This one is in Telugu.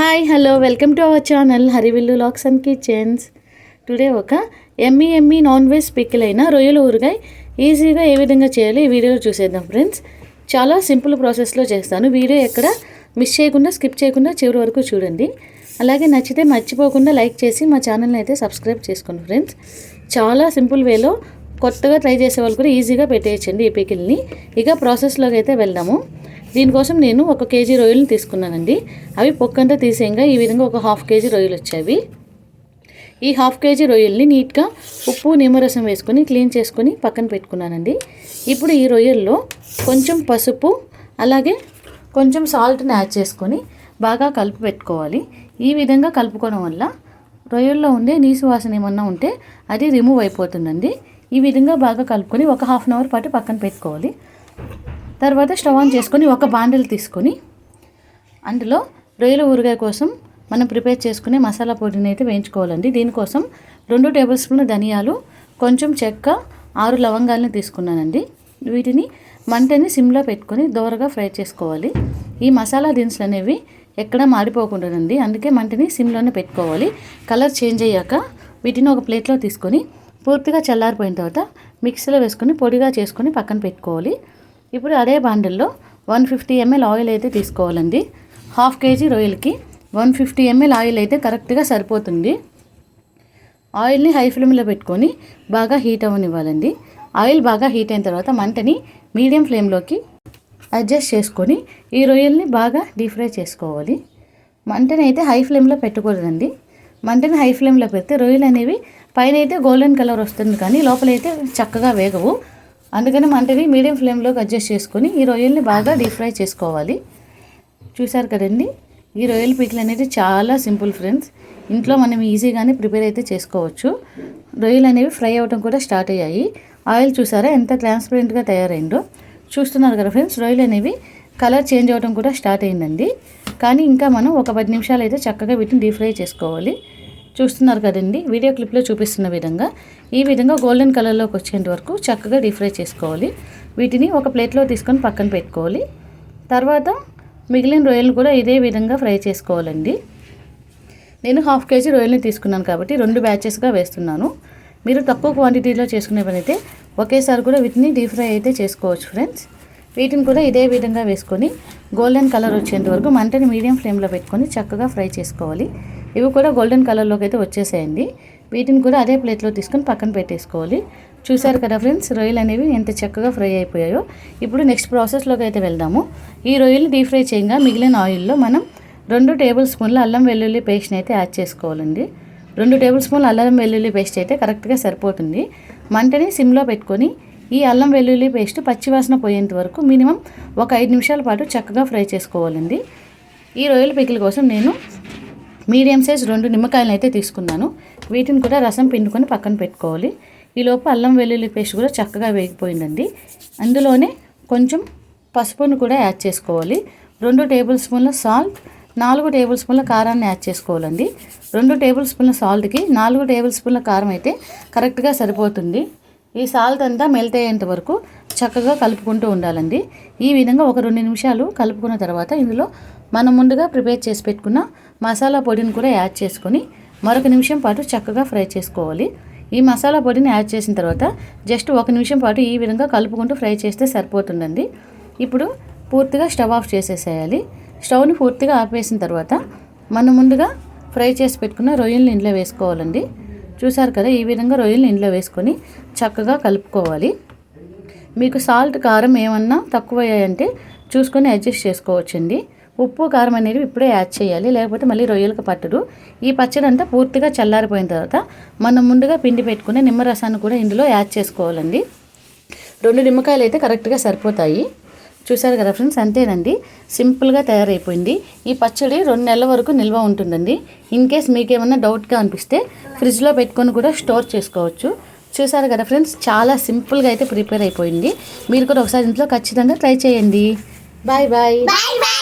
Hi hello welcome to our channel Harivillu locks and kitchens. Today ఒక yummy yummy non veg pickle అయిన రొయ్యల ఊరుగాయ్ ఈజీగా ఏ విధంగా చేయాలో ఈ వీడియో చూసేద్దాం ఫ్రెండ్స్. చాలా సింపుల్ ప్రాసెస్లో చేస్తాను. వీడియో ఎక్కడ మిస్ చేయకుండా స్కిప్ చేయకుండా చివరి వరకు చూడండి. అలాగే నచ్చితే మర్చిపోకుండా లైక్ చేసి మా ఛానల్ని అయితే సబ్స్క్రైబ్ చేసుకోండి ఫ్రెండ్స్. చాలా సింపుల్ వేలో కొత్తగా ట్రై చేసే వాళ్ళు కూడా ఈజీగా పెట్టేయచ్చండి ఈ పికిల్ని. ఇక ప్రాసెస్లోకి అయితే వెళ్దాము. దీనికోసం నేను ఒక కేజీ రొయ్యలను తీసుకున్నానండి. అవి పొక్కంతా తీసేయంగా ఈ విధంగా ఒక హాఫ్ కేజీ రొయ్యలు వచ్చాయి. ఈ హాఫ్ కేజీ రొయ్యల్ని నీట్గా ఉప్పు నిమ్మరసం వేసుకొని క్లీన్ చేసుకొని పక్కన పెట్టుకున్నానండి. ఇప్పుడు ఈ రొయ్యల్లో కొంచెం పసుపు అలాగే కొంచెం సాల్ట్ని యాడ్ చేసుకొని బాగా కలిపి పెట్టుకోవాలి. ఈ విధంగా కలుపుకోవడం వల్ల రొయ్యల్లో ఉండే నీసు వాసన ఏమన్నా ఉంటే అది రిమూవ్ అయిపోతుందండి. ఈ విధంగా బాగా కలుపుకొని ఒక హాఫ్ అన్ అవర్ పాటు పక్కన పెట్టుకోవాలి. తర్వాత స్టవ్ ఆన్ చేసుకొని ఒక బాండిల్ తీసుకొని అందులో రొయ్యల ఊరగాయ కోసం మనం ప్రిపేర్ చేసుకునే మసాలా పొడిని అయితే వేయించుకోవాలండి. దీనికోసం రెండు టేబుల్ స్పూన్ల ధనియాలు కొంచెం చెక్క ఆరు లవంగాలని తీసుకున్నానండి. వీటిని మంటని సిమ్లో పెట్టుకొని దోరగా ఫ్రై చేసుకోవాలి. ఈ మసాలా దినుసులు అనేవి ఎక్కడ మాడిపోకుండానండి. అందుకే మంటని సిమ్లోనే పెట్టుకోవాలి. కలర్ చేంజ్ అయ్యాక వీటిని ఒక ప్లేట్లో తీసుకొని పూర్తిగా చల్లారిపోయిన తర్వాత మిక్సీలో వేసుకొని పొడిగా చేసుకొని పక్కన పెట్టుకోవాలి. ఇప్పుడు అదే బాండిల్లో వన్ ఫిఫ్టీ ఎంఎల్ ఆయిల్ అయితే తీసుకోవాలండి. హాఫ్ కేజీ రొయ్యలకి వన్ ఫిఫ్టీ ఎంఎల్ ఆయిల్ అయితే కరెక్ట్గా సరిపోతుంది. ఆయిల్ని హై ఫ్లేమ్లో పెట్టుకొని బాగా హీట్ అవ్వనివ్వాలండి. ఆయిల్ బాగా హీట్ అయిన తర్వాత మంటని మీడియం ఫ్లేమ్లోకి అడ్జస్ట్ చేసుకొని ఈ రొయ్యల్ని బాగా డీప్ ఫ్రై చేసుకోవాలి. మంటని అయితే హై ఫ్లేమ్లో పెట్టకూడదండి మంటని హై ఫ్లేమ్లో పెడితే రొయ్యలు అనేవి పైన అయితే గోల్డెన్ కలర్ వస్తుంది కానీ లోపలైతే చక్కగా వేగవు. అందుకని మంటని మీడియం ఫ్లేమ్లోకి అడ్జస్ట్ చేసుకొని ఈ రొయ్యల్ని బాగా డీప్ ఫ్రై చేసుకోవాలి. చూసారు కదండి? ఈ రొయ్యల పీకులు అనేది చాలా సింపుల్ ఫ్రెండ్స్ ఇంట్లో మనం ఈజీగానే ప్రిపేర్ అయితే చేసుకోవచ్చు. రొయ్యలు అనేవి ఫ్రై అవ్వడం కూడా స్టార్ట్ అయ్యాయి. ఆయిల్ చూసారా? ఎంత ట్రాన్స్పరెంట్గా తయారైందో. చూస్తున్నారు కదా ఫ్రెండ్స్ రొయ్యలు అనేవి కలర్ చేంజ్ అవ్వడం కూడా స్టార్ట్ అయిందండి. కానీ ఇంకా మనం ఒక పది నిమిషాలు అయితే చక్కగా వీటిని డీప్ ఫ్రై చేసుకోవాలి. చూస్తున్నారు కదండి. వీడియో క్లిప్లో చూపిస్తున్న విధంగా ఈ విధంగా గోల్డెన్ కలర్లోకి వచ్చేంత వరకు చక్కగా డీప్ ఫ్రై చేసుకోవాలి. వీటిని ఒక ప్లేట్లో తీసుకొని పక్కన పెట్టుకోవాలి. తర్వాత మిగిలిన రొయ్యలు కూడా ఇదే విధంగా ఫ్రై చేసుకోవాలండి. నేను హాఫ్ కేజీ రొయ్యల్ని తీసుకున్నాను కాబట్టి రెండు బ్యాచెస్గా వేస్తున్నాను. మీరు తక్కువ క్వాంటిటీలో చేసుకునే పని అయితే ఒకేసారి కూడా వీటిని డీప్ ఫ్రై అయితే చేసుకోవచ్చు ఫ్రెండ్స్. వీటిని కూడా ఇదే విధంగా వేసుకొని గోల్డెన్ కలర్ వచ్చేంత వరకు మంటని మీడియం ఫ్లేమ్లో పెట్టుకొని చక్కగా ఫ్రై చేసుకోవాలి. ఇవి కూడా గోల్డెన్ కలర్లోకి అయితే వచ్చేసాయండి. వీటిని కూడా అదే ప్లేట్లో తీసుకొని పక్కన పెట్టేసుకోవాలి. చూసారు కదా ఫ్రెండ్స్ రొయ్యలు అనేవి ఎంత చక్కగా ఫ్రై అయిపోయాయో. ఇప్పుడు నెక్స్ట్ ప్రాసెస్లోకి అయితే వెళ్దాము. ఈ రొయ్యలు డీప్ ఫ్రై చేయంగా మిగిలిన ఆయిల్లో మనం రెండు టేబుల్ స్పూన్ల అల్లం వెల్లుల్లి పేస్ట్ని అయితే యాడ్ చేసుకోవాలండి. రెండు టేబుల్ స్పూన్ల అల్లం వెల్లుల్లి పేస్ట్ అయితే కరెక్ట్గా సరిపోతుంది. మంటని సిమ్లో పెట్టుకొని ఈ అల్లం వెల్లుల్లి పేస్ట్ పచ్చివాసన పోయేంత వరకు మినిమం ఒక ఐదు నిమిషాల పాటు చక్కగా ఫ్రై చేసుకోవాలండి. ఈ రొయ్యల పికిల కోసం నేను మీడియం సైజ్ రెండు నిమ్మకాయలను అయితే తీసుకున్నాను. వీటిని కూడా రసం పిండుకొని పక్కన పెట్టుకోవాలి. ఈలోపు అల్లం వెల్లుల్లి పేస్ట్ కూడా చక్కగా వేగిపోయిందండి. అందులోనే కొంచెం పసుపును కూడా యాడ్ చేసుకోవాలి. రెండు టేబుల్ స్పూన్ల సాల్ట్ నాలుగు టేబుల్ స్పూన్ల కారాన్ని యాడ్ చేసుకోవాలండి. రెండు టేబుల్ స్పూన్ల సాల్ట్కి నాలుగు టేబుల్ స్పూన్ల కారం అయితే కరెక్ట్గా సరిపోతుంది. ఈ సాల్ట్ అంతా మెల్ట్ అయ్యేంత వరకు చక్కగా కలుపుకుంటూ ఉండాలండి. ఈ విధంగా ఒక రెండు నిమిషాలు కలుపుకున్న తర్వాత ఇందులో మనం ముందుగా ప్రిపేర్ చేసి పెట్టుకున్న మసాలా పొడిని కూడా యాడ్ చేసుకొని మరొక నిమిషం పాటు చక్కగా ఫ్రై చేసుకోవాలి. ఈ మసాలా పొడిని యాడ్ చేసిన తర్వాత జస్ట్ ఒక నిమిషం పాటు ఈ విధంగా కలుపుకుంటూ ఫ్రై చేస్తే సరిపోతుందండి. ఇప్పుడు పూర్తిగా స్టవ్ ఆఫ్ చేసేసేయాలి. స్టవ్ని పూర్తిగా ఆపేసిన తర్వాత మనం ముందుగా ఫ్రై చేసి పెట్టుకున్న రొయ్యల్ని ఇంట్లో వేసుకోవాలండి. చూసారు కదా ఈ విధంగా రొయ్యల్ని ఇంట్లో వేసుకొని చక్కగా కలుపుకోవాలి. మీకు సాల్ట్ కారం ఏమన్నా తక్కువ అయ్యాయంటే చూసుకొని అడ్జస్ట్ చేసుకోవచ్చండి. ఉప్పు కారం అనేది ఇప్పుడే యాడ్ చేయాలి. లేకపోతే మళ్ళీ రొయ్యలకు పట్టదు. ఈ పచ్చడి అంతా పూర్తిగా చల్లారిపోయిన తర్వాత మనం ముందుగా పిండి పెట్టుకునే నిమ్మరసాన్ని కూడా ఇందులో యాడ్ చేసుకోవాలండి. రెండు నిమ్మకాయలు అయితే కరెక్ట్గా సరిపోతాయి. చూసారు కదా ఫ్రెండ్స్ అంతేనండి. సింపుల్గా తయారైపోయింది. ఈ పచ్చడి రెండు నెలల వరకు నిల్వ ఉంటుందండి. ఇన్ కేస్ మీకేమన్నా డౌట్గా అనిపిస్తే ఫ్రిడ్జ్లో పెట్టుకొని కూడా స్టోర్ చేసుకోవచ్చు. చూసారు కదా ఫ్రెండ్స్ చాలా సింపుల్గా అయితే ప్రిపేర్ అయిపోయింది. మీరు కూడా ఒకసారి ఇంట్లో ఖచ్చితంగా ట్రై చేయండి. Bye bye Bye bye.